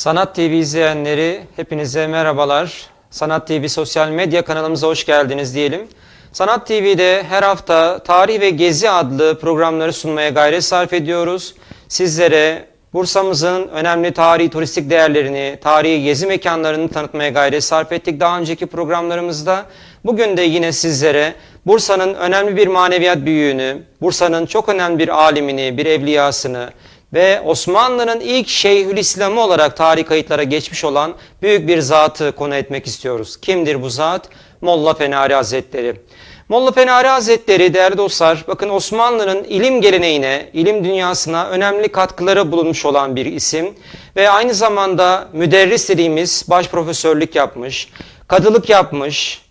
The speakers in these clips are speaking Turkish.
Sanat TV izleyenleri hepinize merhabalar. Sanat TV sosyal medya kanalımıza hoş geldiniz diyelim. Sanat TV'de her hafta Tarih ve Gezi adlı programları sunmaya gayret sarf ediyoruz. Sizlere Bursa'mızın önemli tarihi turistik değerlerini, tarihi gezi mekanlarını tanıtmaya gayret sarf ettik daha önceki programlarımızda. Bugün de yine sizlere Bursa'nın önemli bir maneviyat büyüğünü, Bursa'nın çok önemli bir alimini, bir evliyasını, ve Osmanlı'nın ilk Şeyhülislam'ı olarak tarih kayıtlara geçmiş olan büyük bir zatı konu etmek istiyoruz. Kimdir bu zat? Molla Fenari Hazretleri. Molla Fenari Hazretleri değerli dostlar bakın Osmanlı'nın ilim geleneğine, ilim dünyasına önemli katkıları bulunmuş olan bir isim ve aynı zamanda müderris dediğimiz baş profesörlük yapmış, kadılık yapmış,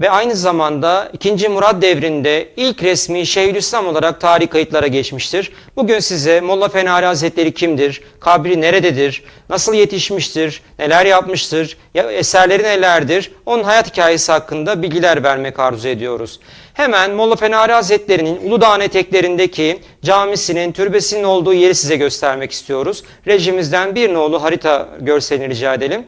ve aynı zamanda 2. Murat devrinde ilk resmi Şeyhülislam olarak tarih kayıtlara geçmiştir. Bugün size Molla Fenari Hazretleri kimdir, kabri nerededir, nasıl yetişmiştir, neler yapmıştır, ya eserleri nelerdir, onun hayat hikayesi hakkında bilgiler vermek arzu ediyoruz. Hemen Molla Fenari Hazretleri'nin Uludağ eteklerindeki camisinin, türbesinin olduğu yeri size göstermek istiyoruz. Rejimizden bir nolu harita görselini rica edelim.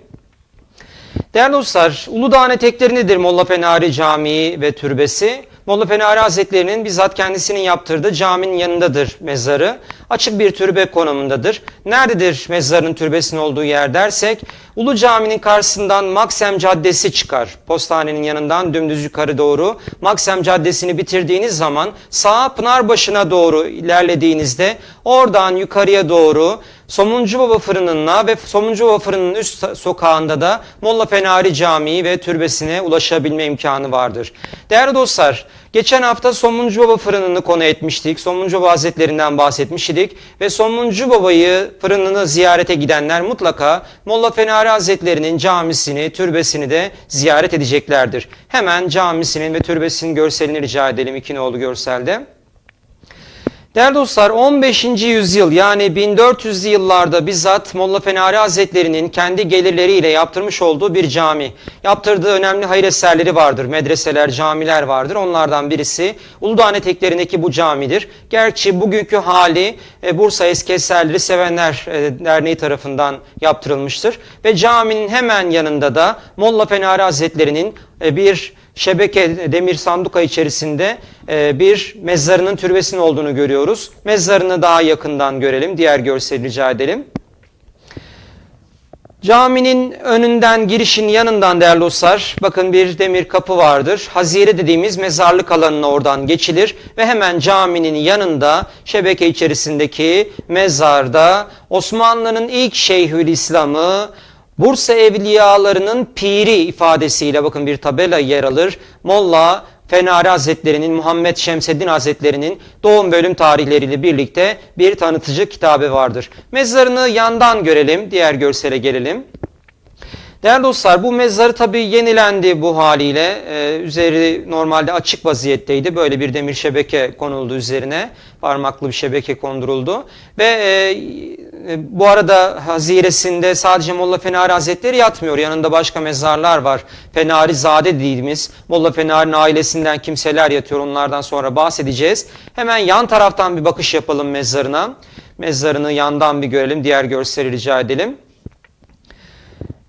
Değerli dostlar, Uludağ'ın etekleri nedir Molla Fenari Camii ve türbesi? Molla Fenari Hazretleri'nin bizzat kendisinin yaptırdığı caminin yanındadır mezarı. Açık bir türbe konumundadır. Nerededir mezarın türbesinin olduğu yer dersek, Ulu Cami'nin karşısından Maksem Caddesi çıkar. Postanenin yanından dümdüz yukarı doğru Maksem Caddesi'ni bitirdiğiniz zaman sağa Pınarbaşı'na doğru ilerlediğinizde oradan yukarıya doğru Somuncu Baba Fırını'na ve Somuncu Baba Fırını'nın üst sokağında da Molla Fenari Camii ve türbesine ulaşabilme imkanı vardır. Değerli dostlar, geçen hafta Somuncu Baba Fırını'nı konu etmiştik. Somuncu Baba Hazretlerinden bahsetmiş idik ve Somuncu Baba'yı fırınını ziyarete gidenler mutlaka Molla Fenari Hazretleri'nin camisini, türbesini de ziyaret edeceklerdir. Hemen camisinin ve türbesinin görselini rica edelim iki nolu görselde. Değerli dostlar 15. yüzyıl yani 1400'lü yıllarda bizzat Molla Fenari Hazretleri'nin kendi gelirleriyle yaptırmış olduğu bir cami. Yaptırdığı önemli hayır eserleri vardır. Medreseler, camiler vardır. Onlardan birisi Uludağ eteklerindeki bu camidir. Gerçi bugünkü hali e, Bursa Eski Eserleri Sevenler e, Derneği tarafından yaptırılmıştır. Ve caminin hemen yanında da Molla Fenari Hazretleri'nin e, bir şebeke demir sanduka içerisinde e, bir mezarının türbesinin olduğunu görüyoruz. Mezarını daha yakından görelim. Diğer görseli rica edelim. Caminin önünden girişin yanından değerli dostlar bakın bir demir kapı vardır. Hazire dediğimiz mezarlık alanına oradan geçilir ve hemen caminin yanında şebeke içerisindeki mezarda Osmanlı'nın ilk Şeyhülislam'ı Bursa evliyalarının piri ifadesiyle bakın bir tabela yer alır. Molla Fenari Hazretleri'nin, Muhammed Şemseddin Hazretleri'nin doğum bölüm tarihleriyle birlikte bir tanıtıcı kitabı vardır. Mezarını yandan görelim, diğer görsele gelelim. Değerli dostlar bu mezarı tabi yenilendi bu haliyle. Ee, üzeri normalde açık vaziyetteydi. Böyle bir demir şebeke konuldu üzerine. Parmaklı bir şebeke konduruldu. Ve e, bu arada haziresinde sadece Molla Fenari Hazretleri yatmıyor. Yanında başka mezarlar var. Fenari Zade dediğimiz Molla Fenari'nin ailesinden kimseler yatıyor. Onlardan sonra bahsedeceğiz. Hemen yan taraftan bir bakış yapalım mezarına. Mezarını yandan bir görelim. Diğer görseli rica edelim.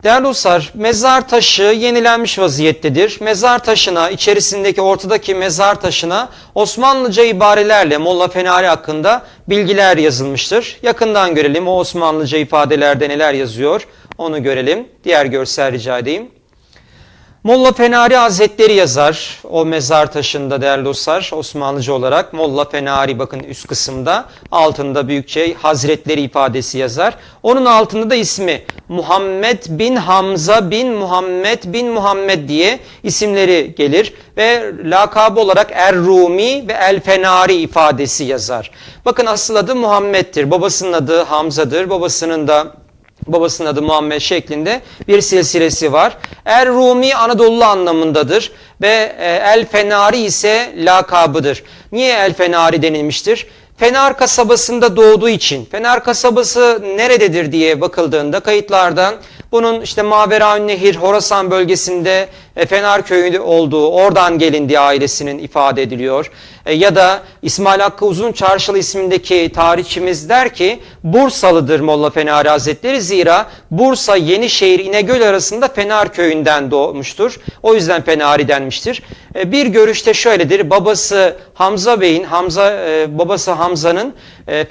Değerli dostlar, mezar taşı yenilenmiş vaziyettedir. Mezar taşına, içerisindeki ortadaki mezar taşına Osmanlıca ibarelerle Molla Fenari hakkında bilgiler yazılmıştır. Yakından görelim o Osmanlıca ifadelerde neler yazıyor onu görelim. Diğer görsel rica edeyim. Molla Fenari Hazretleri yazar o mezar taşında değerli dostlar Osmanlıca olarak Molla Fenari bakın üst kısımda altında büyükçe Hazretleri ifadesi yazar. Onun altında da ismi Muhammed bin Hamza bin Muhammed bin Muhammed diye isimleri gelir ve lakabı olarak Er-Rumi ve El-Fenari ifadesi yazar. Bakın asıl adı Muhammed'tir. Babasının adı Hamza'dır. Babasının da babasının adı Muhammed şeklinde bir silsilesi var. Er Rumi Anadolu anlamındadır ve e, El Fenari ise lakabıdır. Niye El Fenari denilmiştir? Fener kasabasında doğduğu için, Fener kasabası nerededir diye bakıldığında kayıtlardan bunun işte Maveraün Nehir, Horasan bölgesinde e, Fener köyü olduğu, oradan gelindiği ailesinin ifade ediliyor. E, ya da İsmail Hakkı Uzun Çarşılı ismindeki tarihçimiz der ki Bursalıdır Molla Fenari Hazretleri zira Bursa Yenişehir İnegöl arasında Fener köyünden doğmuştur. O yüzden Fenari denmiştir. E, bir görüşte şöyledir. Babası Hamza Bey'in, Hamza e, babası Hamza'nın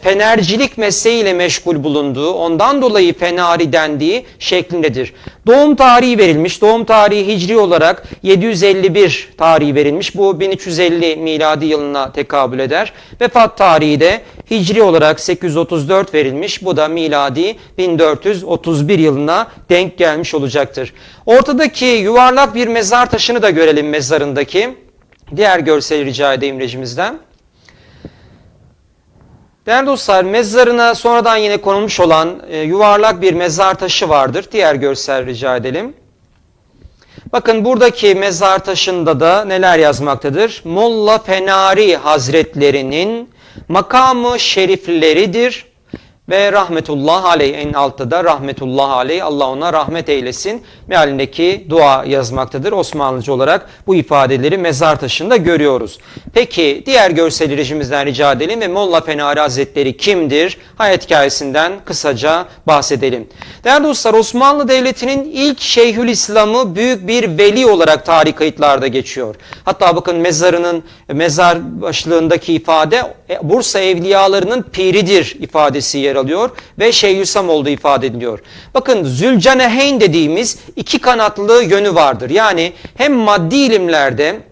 fenercilik mesleğiyle meşgul bulunduğu, ondan dolayı Fenari dendiği şeklindedir. Doğum tarihi verilmiş. Doğum tarihi hicri olarak 751 tarihi verilmiş. Bu 1350 miladi yılına tekabül eder. Vefat tarihi de hicri olarak 834 verilmiş. Bu da miladi 1431 yılına denk gelmiş olacaktır. Ortadaki yuvarlak bir mezar taşını da görelim mezarındaki. Diğer görseli rica edeyim rejimizden. Değerli dostlar mezarına sonradan yine konulmuş olan e, yuvarlak bir mezar taşı vardır. Diğer görsel rica edelim. Bakın buradaki mezar taşında da neler yazmaktadır? Molla Fenari Hazretlerinin makamı şerifleridir ve rahmetullah aleyh en altta da rahmetullah aleyh Allah ona rahmet eylesin mealindeki dua yazmaktadır. Osmanlıca olarak bu ifadeleri mezar taşında görüyoruz. Peki diğer görsel rejimizden rica edelim ve Molla Fenari Hazretleri kimdir? Hayat hikayesinden kısaca bahsedelim. Değerli dostlar Osmanlı Devleti'nin ilk Şeyhülislam'ı büyük bir veli olarak tarih kayıtlarda geçiyor. Hatta bakın mezarının mezar başlığındaki ifade e, Bursa evliyalarının piridir ifadesi yer alıyor ve Şeyhülislam olduğu ifade ediliyor. Bakın Zülcaneheyn dediğimiz iki kanatlı yönü vardır. Yani hem maddi ilimlerde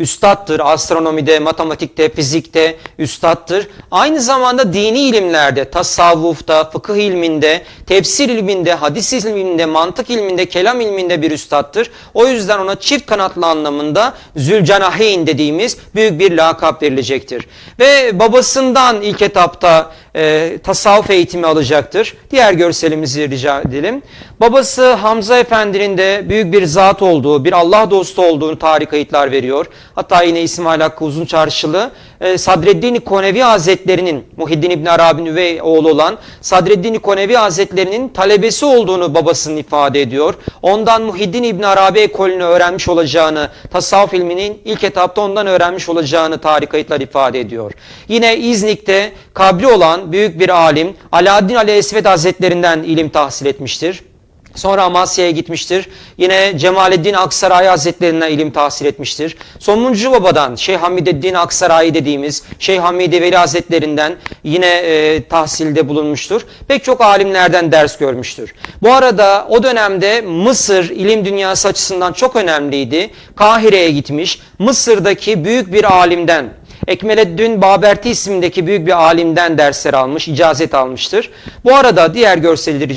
üstattır. Astronomide, matematikte, fizikte üstattır. Aynı zamanda dini ilimlerde, tasavvufta, fıkıh ilminde, tefsir ilminde, hadis ilminde, mantık ilminde, kelam ilminde bir üstattır. O yüzden ona çift kanatlı anlamında Zülcanaheyn dediğimiz büyük bir lakap verilecektir. Ve babasından ilk etapta e, tasavvuf eğitimi alacaktır. Diğer görselimizi rica edelim. Babası Hamza Efendi'nin de büyük bir zat olduğu, bir Allah dostu olduğunu tarih kayıtlar veriyor. Hatta yine İsmail Hakkı Uzun Çarşılı e, Sadreddin Konevi Hazretleri'nin, Muhiddin İbn Arabi'nin üvey oğlu olan Sadreddin Konevi Hazretleri'nin talebesi olduğunu babasının ifade ediyor. Ondan Muhiddin İbn Arabi ekolünü öğrenmiş olacağını, tasavvuf ilminin ilk etapta ondan öğrenmiş olacağını tarih kayıtlar ifade ediyor. Yine İznik'te kabri olan büyük bir alim Alaaddin Ali Esved Hazretlerinden ilim tahsil etmiştir. Sonra Amasya'ya gitmiştir. Yine Cemaleddin Aksaray Hazretlerinden ilim tahsil etmiştir. Sonuncu babadan Şeyh Hamideddin Aksaray dediğimiz Şeyh Hamide Veli Hazretlerinden yine e, tahsilde bulunmuştur. Pek çok alimlerden ders görmüştür. Bu arada o dönemde Mısır ilim dünyası açısından çok önemliydi. Kahire'ye gitmiş. Mısır'daki büyük bir alimden Ekmeleddin Baberti ismindeki büyük bir alimden dersler almış, icazet almıştır. Bu arada diğer görseli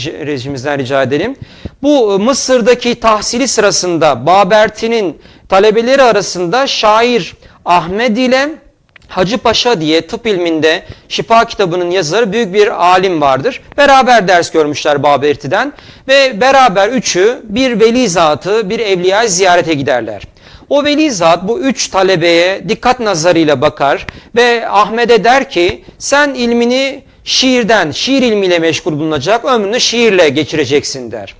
rica edelim. Bu Mısır'daki tahsili sırasında Baberti'nin talebeleri arasında şair Ahmed ile Hacı Paşa diye tıp ilminde şifa kitabının yazarı büyük bir alim vardır. Beraber ders görmüşler Baberti'den ve beraber üçü bir veli zatı, bir evliya ziyarete giderler. O veli zat bu üç talebeye dikkat nazarıyla bakar ve Ahmet'e der ki sen ilmini şiirden, şiir ilmiyle meşgul bulunacak, ömrünü şiirle geçireceksin der.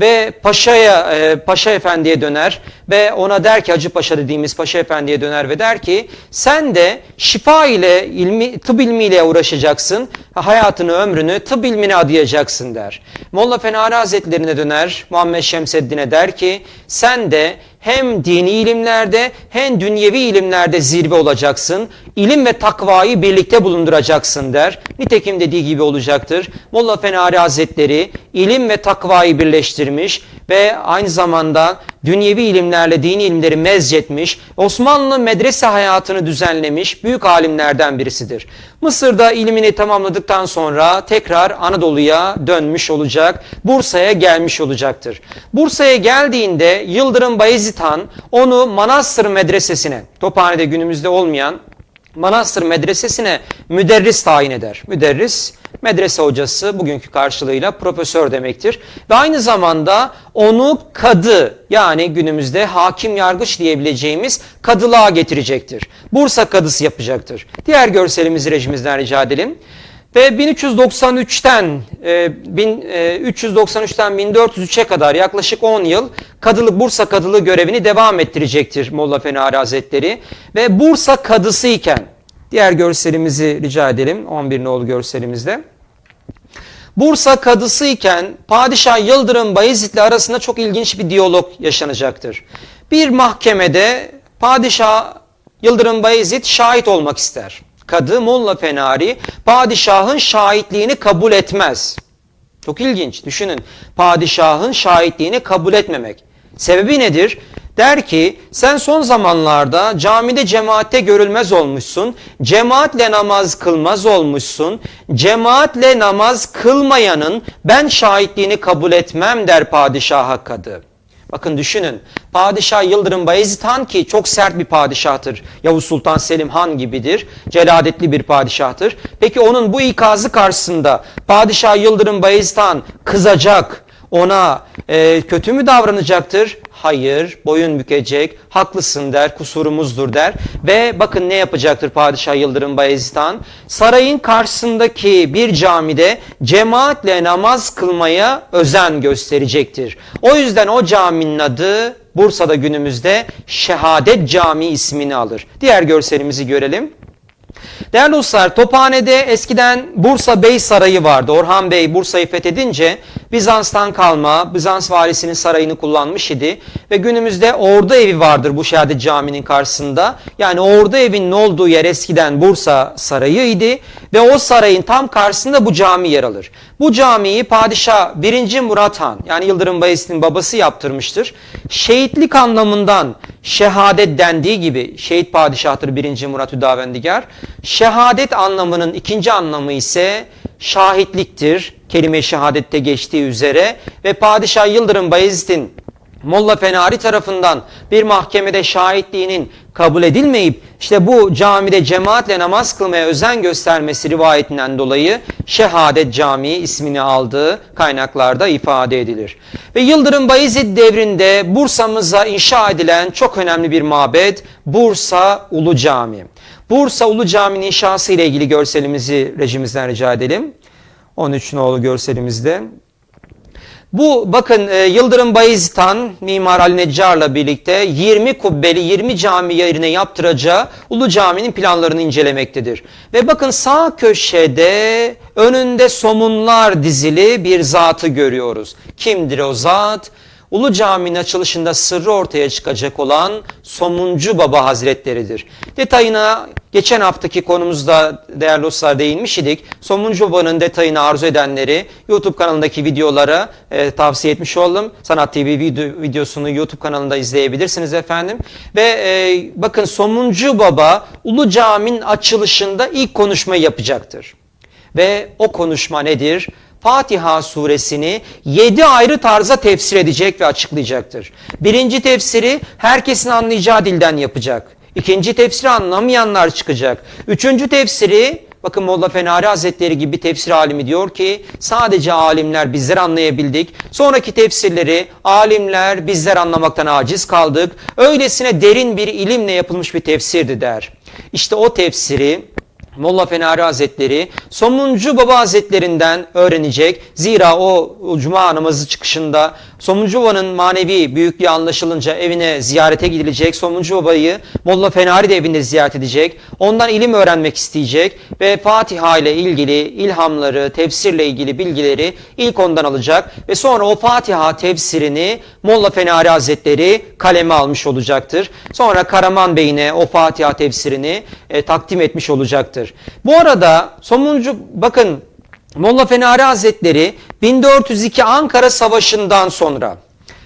Ve paşaya, e, paşa efendiye döner ve ona der ki Hacı Paşa dediğimiz paşa efendiye döner ve der ki sen de şifa ile ilmi, tıp ilmiyle uğraşacaksın, hayatını ömrünü tıp ilmine adayacaksın der. Molla Fenari Hazretlerine döner Muhammed Şemseddin'e der ki sen de hem dini ilimlerde hem dünyevi ilimlerde zirve olacaksın. İlim ve takvayı birlikte bulunduracaksın der. Nitekim dediği gibi olacaktır. Molla Fenari Hazretleri ilim ve takvayı birleştirmiş ve aynı zamanda dünyevi ilimlerle dini ilimleri mezcetmiş, Osmanlı medrese hayatını düzenlemiş büyük alimlerden birisidir. Mısır'da ilmini tamamladıktan sonra tekrar Anadolu'ya dönmüş olacak, Bursa'ya gelmiş olacaktır. Bursa'ya geldiğinde Yıldırım Bayezid Han onu Manastır Medresesi'ne, Tophane'de günümüzde olmayan Manastır medresesine müderris tayin eder. Müderris medrese hocası bugünkü karşılığıyla profesör demektir. Ve aynı zamanda onu kadı yani günümüzde hakim yargıç diyebileceğimiz kadılığa getirecektir. Bursa kadısı yapacaktır. Diğer görselimizi rejimizden rica edelim. Ve 1393'ten e, 1393'ten 1403'e kadar yaklaşık 10 yıl kadılık Bursa kadılığı görevini devam ettirecektir Molla Fenari Hazretleri ve Bursa kadısı iken diğer görselimizi rica edelim 11 nolu görselimizde. Bursa kadısı iken Padişah Yıldırım Bayezid'le arasında çok ilginç bir diyalog yaşanacaktır. Bir mahkemede Padişah Yıldırım Bayezid şahit olmak ister. Kadı Molla Fenari padişahın şahitliğini kabul etmez. Çok ilginç. Düşünün. Padişahın şahitliğini kabul etmemek. Sebebi nedir? Der ki sen son zamanlarda camide cemaatte görülmez olmuşsun. Cemaatle namaz kılmaz olmuşsun. Cemaatle namaz kılmayanın ben şahitliğini kabul etmem der padişaha kadı. Bakın düşünün. Padişah Yıldırım Bayezid Han ki çok sert bir padişahtır. Yavuz Sultan Selim Han gibidir. Celadetli bir padişahtır. Peki onun bu ikazı karşısında Padişah Yıldırım Bayezid Han kızacak, ona e, kötü mü davranacaktır? Hayır, boyun bükecek, haklısın der, kusurumuzdur der. Ve bakın ne yapacaktır Padişah Yıldırım Bayezid Han? Sarayın karşısındaki bir camide cemaatle namaz kılmaya özen gösterecektir. O yüzden o caminin adı Bursa'da günümüzde Şehadet Camii ismini alır. Diğer görselimizi görelim. Değerli dostlar Tophane'de eskiden Bursa Bey Sarayı vardı. Orhan Bey Bursa'yı fethedince Bizans'tan kalma Bizans valisinin sarayını kullanmış idi. Ve günümüzde Ordu Evi vardır bu Şehadet Camii'nin karşısında. Yani Ordu Evi'nin olduğu yer eskiden Bursa Sarayı idi. Ve o sarayın tam karşısında bu cami yer alır. Bu camiyi Padişah 1. Murat Han yani Yıldırım Bayezid'in babası yaptırmıştır. Şehitlik anlamından şehadet dendiği gibi şehit padişahtır 1. Murat Hüdavendigar. Şehadet anlamının ikinci anlamı ise şahitliktir. Kelime-i şehadette geçtiği üzere ve Padişah Yıldırım Bayezid'in Molla Fenari tarafından bir mahkemede şahitliğinin kabul edilmeyip işte bu camide cemaatle namaz kılmaya özen göstermesi rivayetinden dolayı Şehadet Camii ismini aldığı kaynaklarda ifade edilir. Ve Yıldırım Bayezid devrinde Bursa'mıza inşa edilen çok önemli bir mabed Bursa Ulu Cami. Bursa Ulu Cami'nin inşası ile ilgili görselimizi rejimizden rica edelim. 13 nolu görselimizde. Bu bakın e, Yıldırım Bayezid Han Mimar Ali Neccar'la birlikte 20 kubbeli 20 cami yerine yaptıracağı Ulu Cami'nin planlarını incelemektedir. Ve bakın sağ köşede önünde somunlar dizili bir zatı görüyoruz. Kimdir o zat? Ulu Cami'nin açılışında sırrı ortaya çıkacak olan Somuncu Baba Hazretleridir. Detayına geçen haftaki konumuzda değerli dostlar değinmiş idik. Somuncu Baba'nın detayını arzu edenleri YouTube kanalındaki videolara e, tavsiye etmiş oldum. Sanat TV video, videosunu YouTube kanalında izleyebilirsiniz efendim. Ve e, bakın Somuncu Baba Ulu Cami'nin açılışında ilk konuşmayı yapacaktır. Ve o konuşma nedir? Fatiha suresini 7 ayrı tarza tefsir edecek ve açıklayacaktır. Birinci tefsiri herkesin anlayacağı dilden yapacak. İkinci tefsiri anlamayanlar çıkacak. Üçüncü tefsiri Bakın Molla Fenari Hazretleri gibi tefsir alimi diyor ki sadece alimler bizler anlayabildik. Sonraki tefsirleri alimler bizler anlamaktan aciz kaldık. Öylesine derin bir ilimle yapılmış bir tefsirdi der. İşte o tefsiri Molla Fenari Hazretleri Somuncu Baba Hazretlerinden öğrenecek. Zira o cuma namazı çıkışında Somuncu Baba'nın manevi büyüklüğü anlaşılınca evine ziyarete gidilecek. Somuncu Baba'yı Molla Fenari de evinde ziyaret edecek. Ondan ilim öğrenmek isteyecek ve Fatiha ile ilgili ilhamları, tefsirle ilgili bilgileri ilk ondan alacak ve sonra o Fatiha tefsirini Molla Fenari Hazretleri kaleme almış olacaktır. Sonra Karaman Bey'ine o Fatiha tefsirini e, takdim etmiş olacaktır. Bu arada Somuncu bakın Molla Fenari Hazretleri 1402 Ankara Savaşı'ndan sonra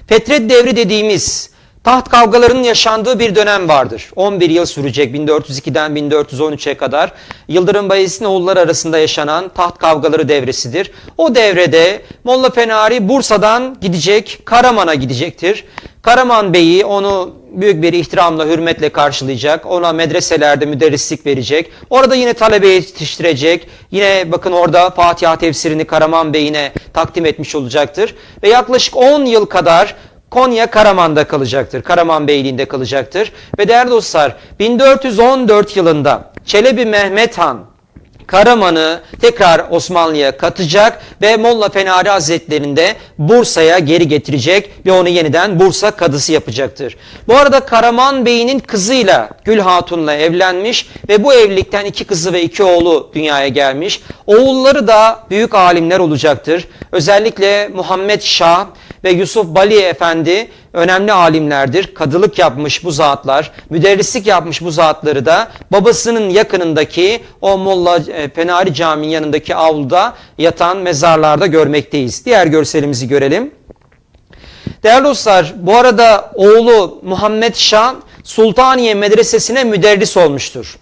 Fetret devri dediğimiz Taht kavgalarının yaşandığı bir dönem vardır. 11 yıl sürecek 1402'den 1413'e kadar Yıldırım Bayezid'in oğulları arasında yaşanan taht kavgaları devresidir. O devrede Molla Fenari Bursa'dan gidecek, Karaman'a gidecektir. Karaman Bey'i onu büyük bir ihtiramla, hürmetle karşılayacak. Ona medreselerde müderrislik verecek. Orada yine talebe yetiştirecek. Yine bakın orada Fatiha tefsirini Karaman Bey'ine takdim etmiş olacaktır. Ve yaklaşık 10 yıl kadar Konya Karaman'da kalacaktır. Karaman Beyliği'nde kalacaktır. Ve değerli dostlar 1414 yılında Çelebi Mehmet Han Karaman'ı tekrar Osmanlı'ya katacak ve Molla Fenari Hazretleri'nde Bursa'ya geri getirecek ve onu yeniden Bursa kadısı yapacaktır. Bu arada Karaman Bey'in kızıyla Gül Hatun'la evlenmiş ve bu evlilikten iki kızı ve iki oğlu dünyaya gelmiş. Oğulları da büyük alimler olacaktır. Özellikle Muhammed Şah ve Yusuf Bali Efendi önemli alimlerdir. Kadılık yapmış bu zatlar, müderrislik yapmış bu zatları da babasının yakınındaki o Molla e, Penari Camii'nin yanındaki avluda yatan mezarlarda görmekteyiz. Diğer görselimizi görelim. Değerli dostlar bu arada oğlu Muhammed Şah Sultaniye Medresesi'ne müderris olmuştur.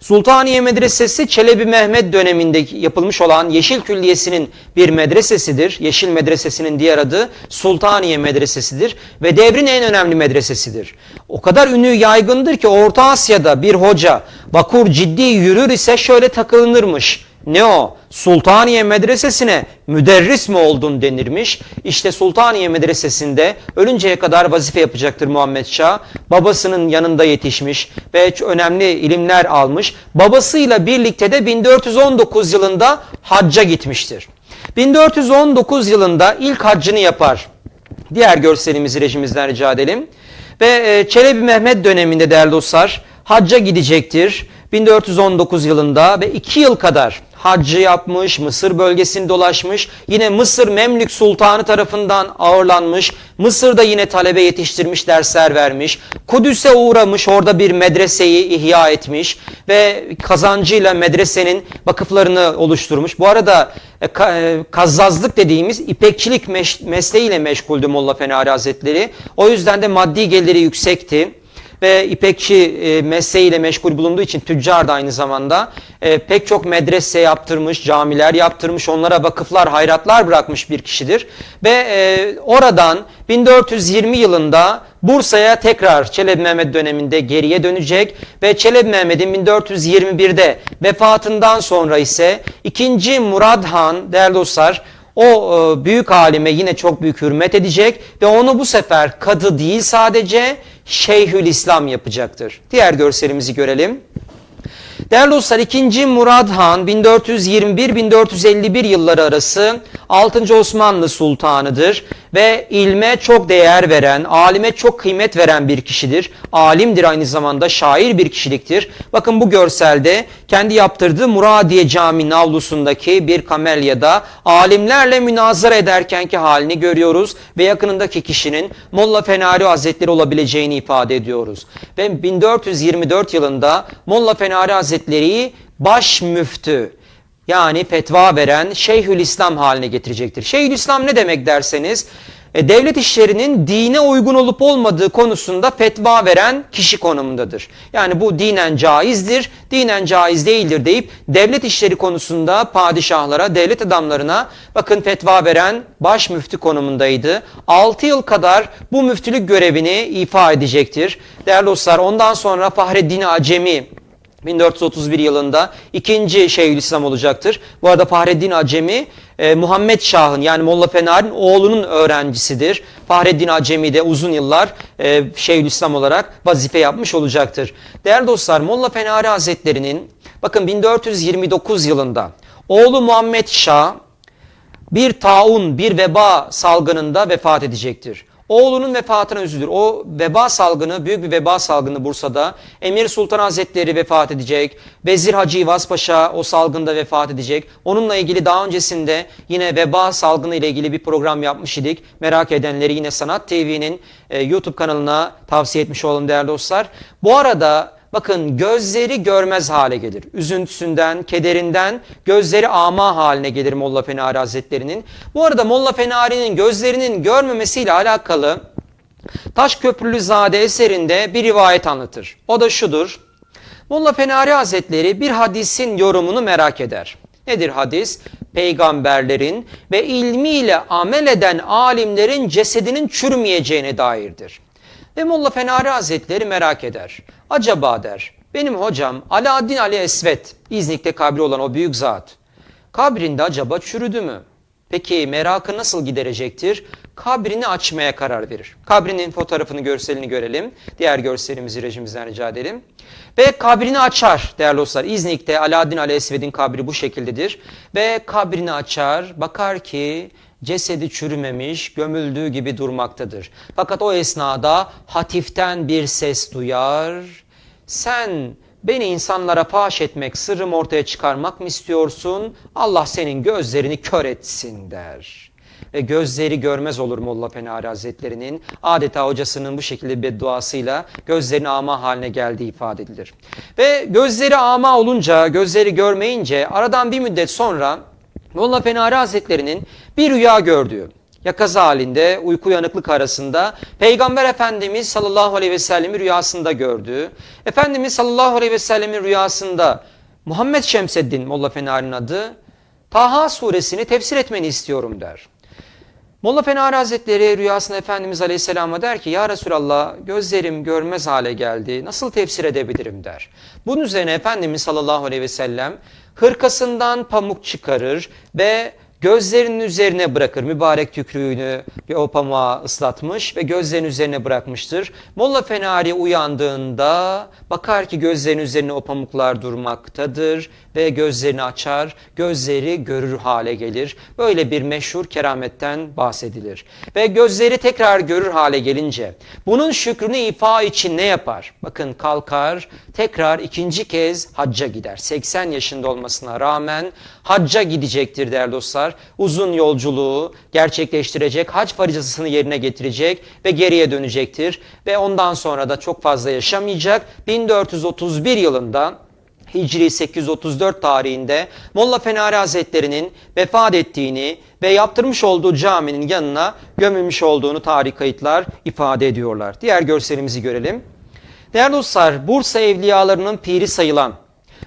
Sultaniye Medresesi Çelebi Mehmet döneminde yapılmış olan Yeşil Külliyesi'nin bir medresesidir. Yeşil Medresesi'nin diğer adı Sultaniye Medresesi'dir ve devrin en önemli medresesidir. O kadar ünlü yaygındır ki Orta Asya'da bir hoca vakur ciddi yürür ise şöyle takılınırmış. Ne o? Sultaniye Medresesi'ne müderris mi oldun denirmiş. İşte Sultaniye Medresesi'nde ölünceye kadar vazife yapacaktır Muhammed Şah. Babasının yanında yetişmiş ve önemli ilimler almış. Babasıyla birlikte de 1419 yılında hacca gitmiştir. 1419 yılında ilk haccını yapar. Diğer görselimizi rejimizden rica edelim. Ve Çelebi Mehmet döneminde değerli dostlar hacca gidecektir. 1419 yılında ve 2 yıl kadar haccı yapmış, Mısır bölgesini dolaşmış, yine Mısır Memlük Sultanı tarafından ağırlanmış, Mısır'da yine talebe yetiştirmiş, dersler vermiş, Kudüs'e uğramış, orada bir medreseyi ihya etmiş ve kazancıyla medresenin vakıflarını oluşturmuş. Bu arada e, e, kazzazlık dediğimiz ipekçilik mesleğiyle meşguldü Molla Fenari Hazretleri. O yüzden de maddi geliri yüksekti ve ipekçi e, mesleğiyle meşgul bulunduğu için tüccar da aynı zamanda e, pek çok medrese yaptırmış, camiler yaptırmış, onlara vakıflar, hayratlar bırakmış bir kişidir. Ve e, oradan 1420 yılında Bursa'ya tekrar Çelebi Mehmet döneminde geriye dönecek ve Çelebi Mehmet'in 1421'de vefatından sonra ise 2. Murad Han değerli dostlar o e, büyük alime yine çok büyük hürmet edecek ve onu bu sefer kadı değil sadece Şeyhül İslam yapacaktır. Diğer görselimizi görelim. Değerli dostlar 2. Murad Han 1421-1451 yılları arası 6. Osmanlı Sultanıdır ve ilme çok değer veren, alime çok kıymet veren bir kişidir. Alimdir aynı zamanda şair bir kişiliktir. Bakın bu görselde kendi yaptırdığı Muradiye Camii'nin avlusundaki bir kamelyada alimlerle münazara ederkenki halini görüyoruz ve yakınındaki kişinin Molla Fenari Hazretleri olabileceğini ifade ediyoruz. Ve 1424 yılında Molla Fenari Hazretleri baş müftü yani fetva veren Şeyhülislam haline getirecektir. Şeyhülislam ne demek derseniz e, devlet işlerinin dine uygun olup olmadığı konusunda fetva veren kişi konumundadır. Yani bu dinen caizdir, dinen caiz değildir deyip devlet işleri konusunda padişahlara, devlet adamlarına bakın fetva veren baş müftü konumundaydı. 6 yıl kadar bu müftülük görevini ifa edecektir. Değerli dostlar ondan sonra Fahreddin Acemi 1431 yılında ikinci Şeyhülislam olacaktır. Bu arada Fahreddin Acemi e, Muhammed Şah'ın yani Molla Fenari'nin oğlunun öğrencisidir. Fahreddin Acemi de uzun yıllar e, Şeyhülislam olarak vazife yapmış olacaktır. Değerli dostlar Molla Fenari Hazretleri'nin bakın 1429 yılında oğlu Muhammed Şah bir taun, bir veba salgınında vefat edecektir. Oğlunun vefatına üzülür. O veba salgını, büyük bir veba salgını Bursa'da. Emir Sultan Hazretleri vefat edecek. Vezir Hacı İvaz Paşa o salgında vefat edecek. Onunla ilgili daha öncesinde yine veba salgını ile ilgili bir program yapmış idik. Merak edenleri yine Sanat TV'nin e, YouTube kanalına tavsiye etmiş olalım değerli dostlar. Bu arada bakın gözleri görmez hale gelir. Üzüntüsünden, kederinden gözleri ama haline gelir Molla Fenari Hazretleri'nin. Bu arada Molla Fenari'nin gözlerinin görmemesiyle alakalı Taş Köprülü Zade eserinde bir rivayet anlatır. O da şudur. Molla Fenari Hazretleri bir hadisin yorumunu merak eder. Nedir hadis? Peygamberlerin ve ilmiyle amel eden alimlerin cesedinin çürümeyeceğine dairdir. Ve Molla Fenari Hazretleri merak eder. Acaba der, benim hocam Alaaddin Ali Esvet, İznik'te kabri olan o büyük zat, kabrinde acaba çürüdü mü? Peki merakı nasıl giderecektir? Kabrini açmaya karar verir. Kabrinin fotoğrafını, görselini görelim. Diğer görselimizi rejimizden rica edelim. Ve kabrini açar değerli dostlar. İznik'te Alaaddin Ali Esved'in kabri bu şekildedir. Ve kabrini açar, bakar ki cesedi çürümemiş, gömüldüğü gibi durmaktadır. Fakat o esnada hatiften bir ses duyar. Sen beni insanlara faş etmek, sırrımı ortaya çıkarmak mı istiyorsun? Allah senin gözlerini kör etsin der. Ve gözleri görmez olur Molla Fenari Hazretleri'nin adeta hocasının bu şekilde bir duasıyla gözlerin ama haline geldiği ifade edilir. Ve gözleri ama olunca, gözleri görmeyince aradan bir müddet sonra Molla Fenari Hazretleri'nin bir rüya gördüğü, yakaz halinde uyku uyanıklık arasında Peygamber Efendimiz sallallahu aleyhi ve sellem'i rüyasında gördü. Efendimiz sallallahu aleyhi ve sellemin rüyasında Muhammed Şemseddin Molla Fenari'nin adı Taha suresini tefsir etmeni istiyorum der. Molla Fenari Hazretleri rüyasında Efendimiz Aleyhisselam'a der ki Ya Resulallah gözlerim görmez hale geldi nasıl tefsir edebilirim der. Bunun üzerine Efendimiz sallallahu aleyhi ve sellem hırkasından pamuk çıkarır ve gözlerinin üzerine bırakır. Mübarek tükrüğünü o pamuğa ıslatmış ve gözlerinin üzerine bırakmıştır. Molla Fenari uyandığında bakar ki gözlerinin üzerine o pamuklar durmaktadır ve gözlerini açar, gözleri görür hale gelir. Böyle bir meşhur kerametten bahsedilir. Ve gözleri tekrar görür hale gelince bunun şükrünü ifa için ne yapar? Bakın kalkar, tekrar ikinci kez hacca gider. 80 yaşında olmasına rağmen hacca gidecektir değerli dostlar. Uzun yolculuğu gerçekleştirecek, hac faricasını yerine getirecek ve geriye dönecektir. Ve ondan sonra da çok fazla yaşamayacak. 1431 yılında Hicri 834 tarihinde Molla Fenari Hazretleri'nin vefat ettiğini ve yaptırmış olduğu caminin yanına gömülmüş olduğunu tarih kayıtlar ifade ediyorlar. Diğer görselimizi görelim. Değerli dostlar, Bursa evliyalarının piri sayılan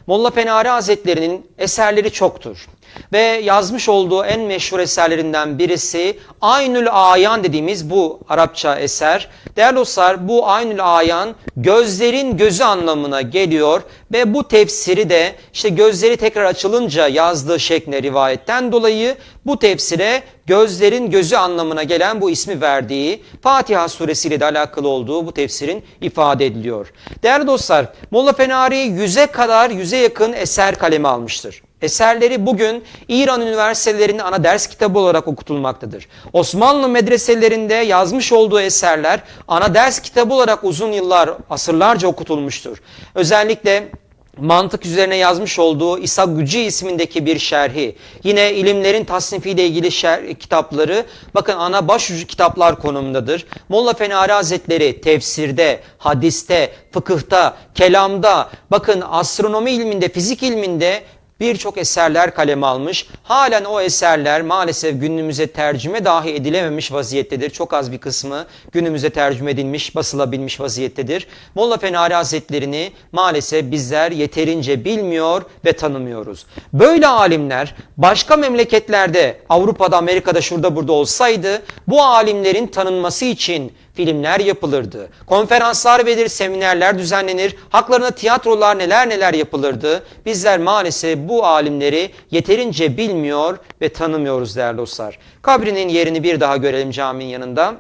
Molla Fenari Hazretleri'nin eserleri çoktur. Ve yazmış olduğu en meşhur eserlerinden birisi Aynül Ayan dediğimiz bu Arapça eser. Değerli dostlar bu Aynül Ayan gözlerin gözü anlamına geliyor ve bu tefsiri de işte gözleri tekrar açılınca yazdığı şeklinde rivayetten dolayı bu tefsire gözlerin gözü anlamına gelen bu ismi verdiği Fatiha suresiyle de alakalı olduğu bu tefsirin ifade ediliyor. Değerli dostlar Molla Fenari yüze kadar yüze yakın eser kalemi almıştır. Eserleri bugün İran üniversitelerinde ana ders kitabı olarak okutulmaktadır. Osmanlı medreselerinde yazmış olduğu eserler ana ders kitabı olarak uzun yıllar, asırlarca okutulmuştur. Özellikle mantık üzerine yazmış olduğu İsa Gücü ismindeki bir şerhi. Yine ilimlerin tasnifiyle ilgili şer, kitapları bakın ana başucu kitaplar konumundadır. Molla Fenari Hazretleri tefsirde, hadiste, fıkıhta, kelamda, bakın astronomi ilminde, fizik ilminde birçok eserler kaleme almış. Halen o eserler maalesef günümüze tercüme dahi edilememiş vaziyettedir. Çok az bir kısmı günümüze tercüme edilmiş, basılabilmiş vaziyettedir. Molla Fenari Hazretlerini maalesef bizler yeterince bilmiyor ve tanımıyoruz. Böyle alimler başka memleketlerde, Avrupa'da, Amerika'da, şurada burada olsaydı bu alimlerin tanınması için filmler yapılırdı. Konferanslar verilir, seminerler düzenlenir. Haklarına tiyatrolar neler neler yapılırdı. Bizler maalesef bu alimleri yeterince bilmiyor ve tanımıyoruz değerli dostlar. Kabrinin yerini bir daha görelim caminin yanında.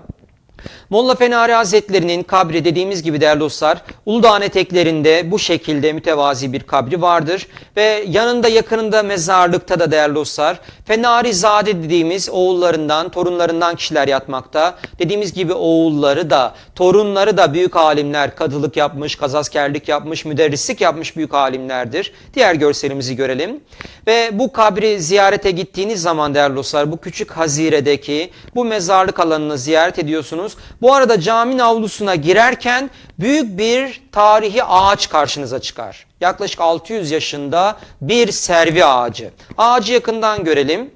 Molla Fenari Hazretleri'nin kabri dediğimiz gibi değerli dostlar Uludağ'ın eteklerinde bu şekilde mütevazi bir kabri vardır. Ve yanında yakınında mezarlıkta da değerli dostlar Fenari Zade dediğimiz oğullarından, torunlarından kişiler yatmakta. Dediğimiz gibi oğulları da, torunları da büyük alimler, kadılık yapmış, kazaskerlik yapmış, müderrislik yapmış büyük alimlerdir. Diğer görselimizi görelim. Ve bu kabri ziyarete gittiğiniz zaman değerli dostlar bu küçük haziredeki bu mezarlık alanını ziyaret ediyorsunuz. Bu arada caminin avlusuna girerken büyük bir tarihi ağaç karşınıza çıkar. Yaklaşık 600 yaşında bir servi ağacı. Ağacı yakından görelim.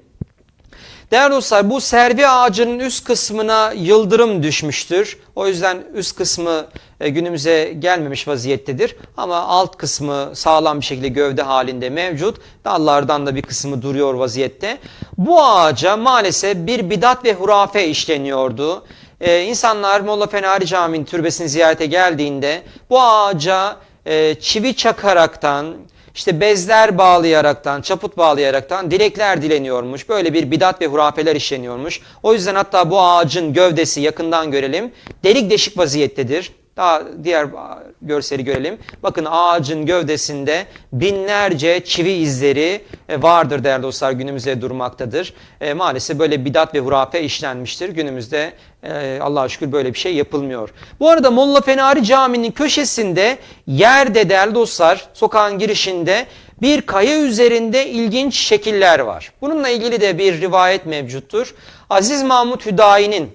Değerli dostlar bu servi ağacının üst kısmına yıldırım düşmüştür. O yüzden üst kısmı e, günümüze gelmemiş vaziyettedir. Ama alt kısmı sağlam bir şekilde gövde halinde mevcut. Dallardan da bir kısmı duruyor vaziyette. Bu ağaca maalesef bir bidat ve hurafe işleniyordu. Ee, insanlar Molla Fenari Camii'nin türbesini ziyarete geldiğinde bu ağaca e, çivi çakaraktan, işte bezler bağlayaraktan, çaput bağlayaraktan dilekler dileniyormuş. Böyle bir bidat ve hurafeler işleniyormuş. O yüzden hatta bu ağacın gövdesi yakından görelim. Delik deşik vaziyettedir. Daha diğer görseli görelim. Bakın ağacın gövdesinde binlerce çivi izleri e, vardır değerli dostlar günümüzde durmaktadır. E, maalesef böyle bidat ve hurafe işlenmiştir. Günümüzde e, Allah'a şükür böyle bir şey yapılmıyor. Bu arada Molla Fenari Camii'nin köşesinde yerde değerli dostlar sokağın girişinde bir kaya üzerinde ilginç şekiller var. Bununla ilgili de bir rivayet mevcuttur. Aziz Mahmut Hüdayi'nin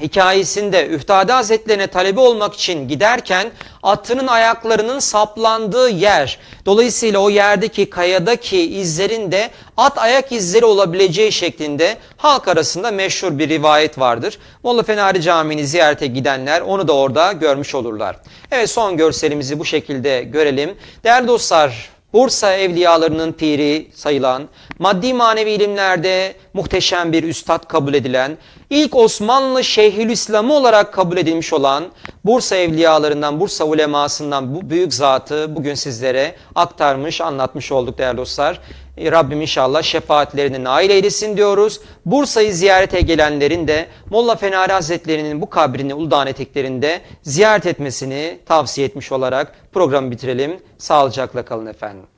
hikayesinde Üftade Hazretlerine talebe olmak için giderken atının ayaklarının saplandığı yer. Dolayısıyla o yerdeki kayadaki izlerin de at ayak izleri olabileceği şeklinde halk arasında meşhur bir rivayet vardır. Molla Fenari Camii'ni ziyarete gidenler onu da orada görmüş olurlar. Evet son görselimizi bu şekilde görelim. Değerli dostlar Bursa evliyalarının piri sayılan, maddi manevi ilimlerde muhteşem bir üstad kabul edilen, ilk Osmanlı Şeyhülislamı olarak kabul edilmiş olan Bursa evliyalarından, Bursa ulemasından bu büyük zatı bugün sizlere aktarmış, anlatmış olduk değerli dostlar. E, Rabbim inşallah şefaatlerine nail eylesin diyoruz. Bursa'yı ziyarete gelenlerin de Molla Fenari Hazretleri'nin bu kabrini Uludağ'ın eteklerinde ziyaret etmesini tavsiye etmiş olarak programı bitirelim. Sağlıcakla kalın efendim.